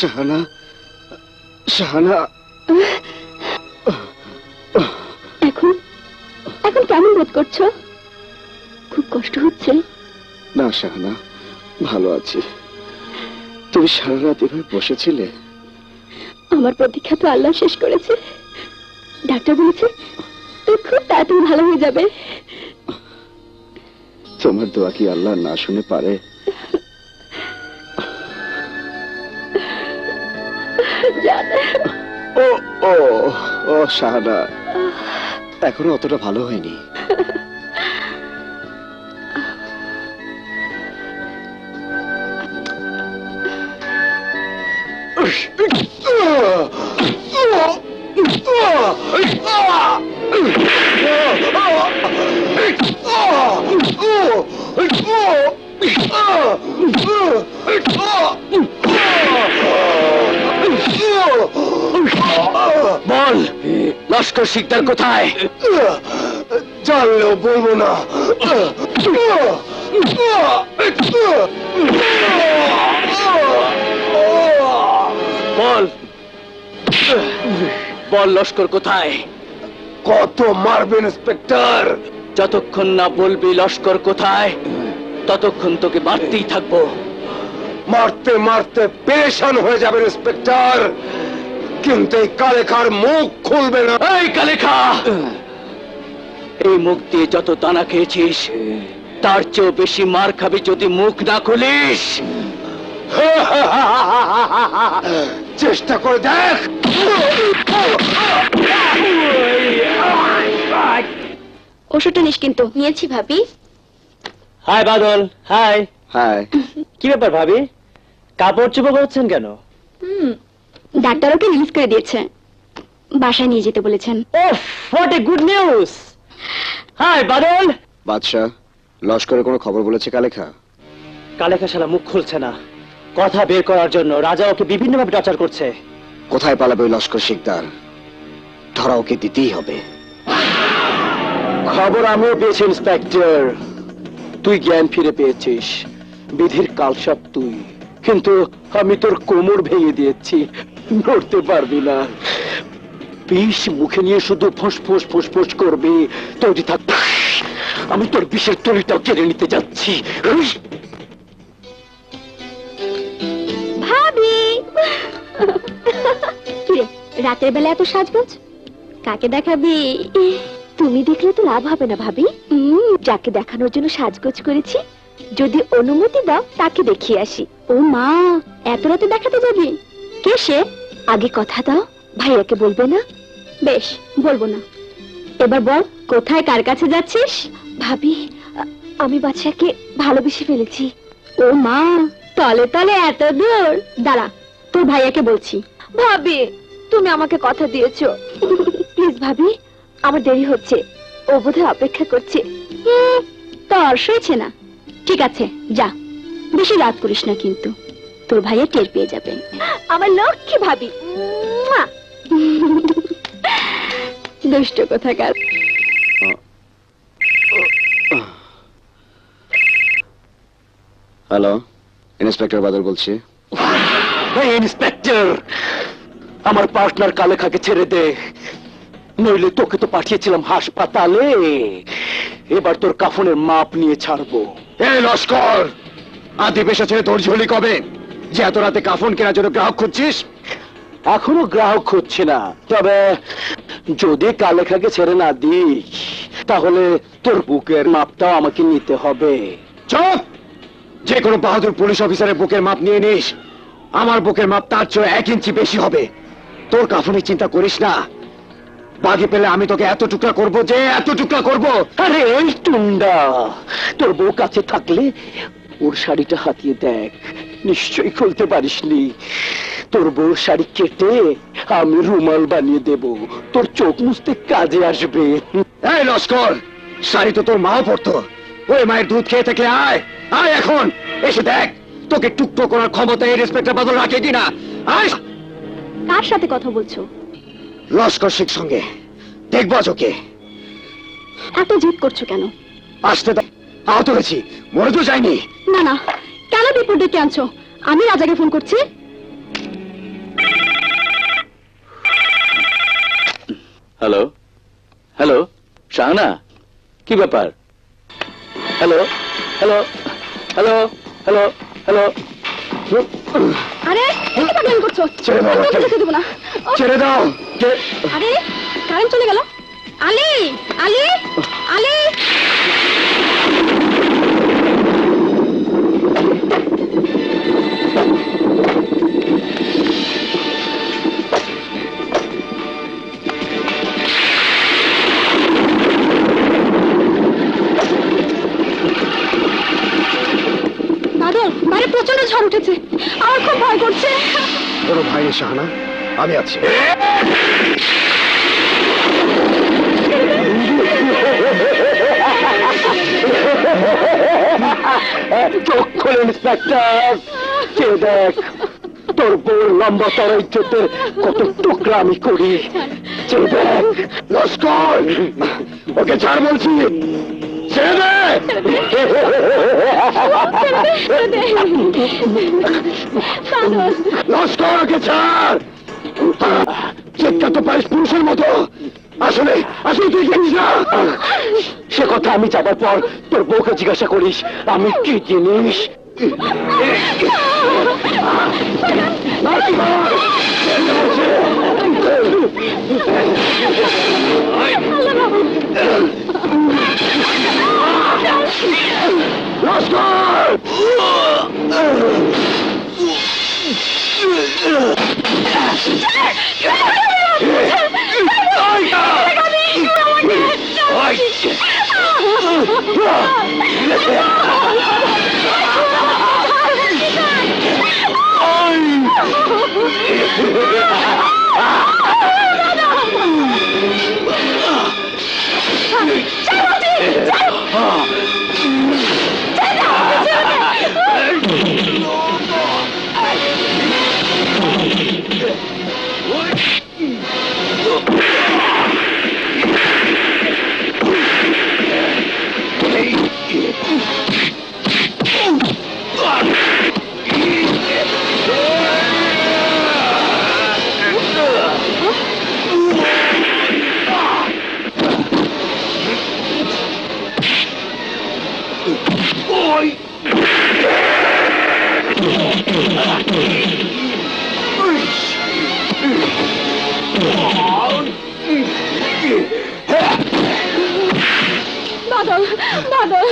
শাহানা শাহানা। এখন এখন কেমন বোধ করছ? খুব কষ্ট হচ্ছে। না শাহানা ভালো আছি। তুমি সারা রাত এভাবে বসেছিলে? আমার প্রতীক্ষা তো আল্লাহ শেষ করেছে। ডাক্তার বলেছে তুই খুব তাড়াতাড়ি ভালো হয়ে যাবে। তোমার দোয়া কি আল্লাহ না শুনে পারে? ও ও ও শাহানা এখনও অতটা ভালো হয়নি। বল লস্কর শিকদার কোথায়? জানলেও বলব না। বল বল লস্কর কোথায়? কত মারবেন ইন্সপেক্টর? যতক্ষণ না বলবি লস্কর কোথায় ততক্ষণ তোকে মারতেই থাকব। মারতে মারতে পেরেশান হয়ে যাবেন ইন্সপেক্টর। কিন্তু এই কালেখার মুখ খুলবে না। এই কালেখা! এই মুখ দিয়ে যত দানা খেয়েছিস তার চেয়েও বেশি মার খাবি যদি মুখ না খুলিস। চেষ্টা করে দেখ। ওষুধটা নিস কিন্তু। নিয়েছি ভাবি। হাই বাদল। হাই। হাই। কি ব্যাপার ভাবি? কাপড় চোপড় করছেন কেন? হুম ডাক্তার ওকে রিলিজ করে দিয়েছে। বাসায় নিয়ে যেতে বলেছেন। ও what a good news hi Badal! Badshah লস্করের কোনো খবর বলেছে কালেখা? কালেখা শালা মুখ খুলছে না। কথা বের করার জন্য রাজা ওকে বিভিন্নভাবে টর্চার করছে। কোথায় পালাবে ওই লস্কর শিকদার? ধরা ওকে দিতেই হবে। খবর আমিও পেয়েছি, ইন্সপেক্টর। তুই জ্ঞান ফিরে পেয়েছিস। বিধির কালসাপ তুই। কিন্তু আমি তোর কোমর ভেঙে দিয়েছি। নড়তে পারবি না। বিষ মুখে নিয়ে শুধু ফোঁস ফোঁস ফোঁস করবি। তৈরি থাক। আমি তোর বিষের তরিটাও কেড়ে নিতে যাচ্ছি। ভাবি! রাতের বেলা এত সাজগোজ? কাকে দেখাবি? তুমি দেখলে তো লাভ হবে না ভাবি। যাকে দেখানোর জন্য সাজগোজ করেছি যদি অনুমতি দাও তাকে দেখিয়ে আসি। ও মা এত রাতে দেখাতে যাবি? কে সে? আগে কথা দাও ভাইয়াকে বলবে না? বেশ বলব না। এবার বল কোথায় কার কাছে যাচ্ছিস? ভাবি আমি বাচ্চাকে ভালোবেসে ফেলেছি। ও মা তলে তলে এত দূর। দাঁড়া তোর ভাইয়াকে বলছি। ভাবি তুমি আমাকে কথা দিয়েছ। প্লিজ ভাবি আমার দেরি হচ্ছে। ও বোধহয় অপেক্ষা করছে। তোর সইছে না। ঠিক আছে যা। বেশি রাত করিস না কিন্তু। তোর ভাইয়া টের পেয়ে যাবে। আমার লক্ষ্মী ভাবি। দুষ্ট কোথাকার। হ্যালো ইন্সপেক্টর বাদল বলছি। ইন্সপেক্টর আমার পার্টনার কালেখাকে ছেড়ে দে। নইলে তোকে তো পাঠিয়েছিলাম হাসপাতালে। এবার তোর কাফনের মাপ নিয়ে ছাড়বো। এই লস্কর! আদি পেশা ছেড়ে তোর ঝুলি কবে? যে এত রাতে কাফন কেনার জন্য গ্রাহক খুঁজছিস? এখনও গ্রাহক হচ্ছে না তবে যদি কালেখাকে ছেড়ে না দিস তাহলে তোর বুকের মাপটাও আমাকে নিতে হবে। চুপ! যে কোনো বাহাদুর পুলিশ অফিসারের বুকের মাপ নিয়ে নিস। আমার বুকের মাপ তার চেয়ে এক ইঞ্চি বেশি হবে। তোর কাফনের চিন্তা করিস না। বাকি পেলে আমি তোকে এত টুকরা করব যে এত টুকরা করব। আরে ওই টুন্ডা, তোর বউ কাছে থাকলে ওর শাড়িটা হাতিয়ে দেখ। নিশ্চয়ই খুলতে পারিসনি। তোর বউর শাড়ি কেটে আমি রুমাল বানিয়ে দেব। তোর চোখ মুছতে কাজে আসবে। এই লস্কর, শাড়ি তো তোর মাও পড়তো ওই মায়ের দুধ খেয়ে থেকে আয় আয় এখন। এসে দেখ, তোকে টুকটো করার ক্ষমতা এই রেসপেক্টের বদল রাখে কিনা। আয়। কার সাথে কথা বলছো? লস্কর শিখ সঙ্গে। দেখব আজ ওকে। এত জিদ করছ কেন? আসতে দে আহত হয়েছি। মরে তো যায়নি। না না। কেন বিপদ ডেকে আনছো? আমি রাজাকে ফোন করছি। হ্যালো? হ্যালো? শাহানা? কি ব্যাপার? Hello? Hello? Hello? Hello? Hello? আরে কি করছ? ছেড়ে দাও ছেড়ে দাও। আরে কারেন্ট চলে গেল। আলি আলি আলি। বাইরে প্রচণ্ড ঝড় উঠেছে। আমার খুব ভয় করছে। কোনো ভাই নেই শাহানা। আমি আছি। ইন্সপেক্টর কে দেখ? তোর বউর লম্বা তর ইজ্জতের কত টুকরা আমি করি। কে দেখ? লস্কর ওকে ছাড় বলছি। ছেড়ে দে। লস্কর ওকে ছাড়। চিৎকার তো পারিস পুরুষের মতো। আসলে আসলে তুই জানিস না? সে কথা আমি যাবার পর তোর বউকে জিজ্ঞাসা করিস আমি কি জিনিস? লস্কর বাদল বাদল।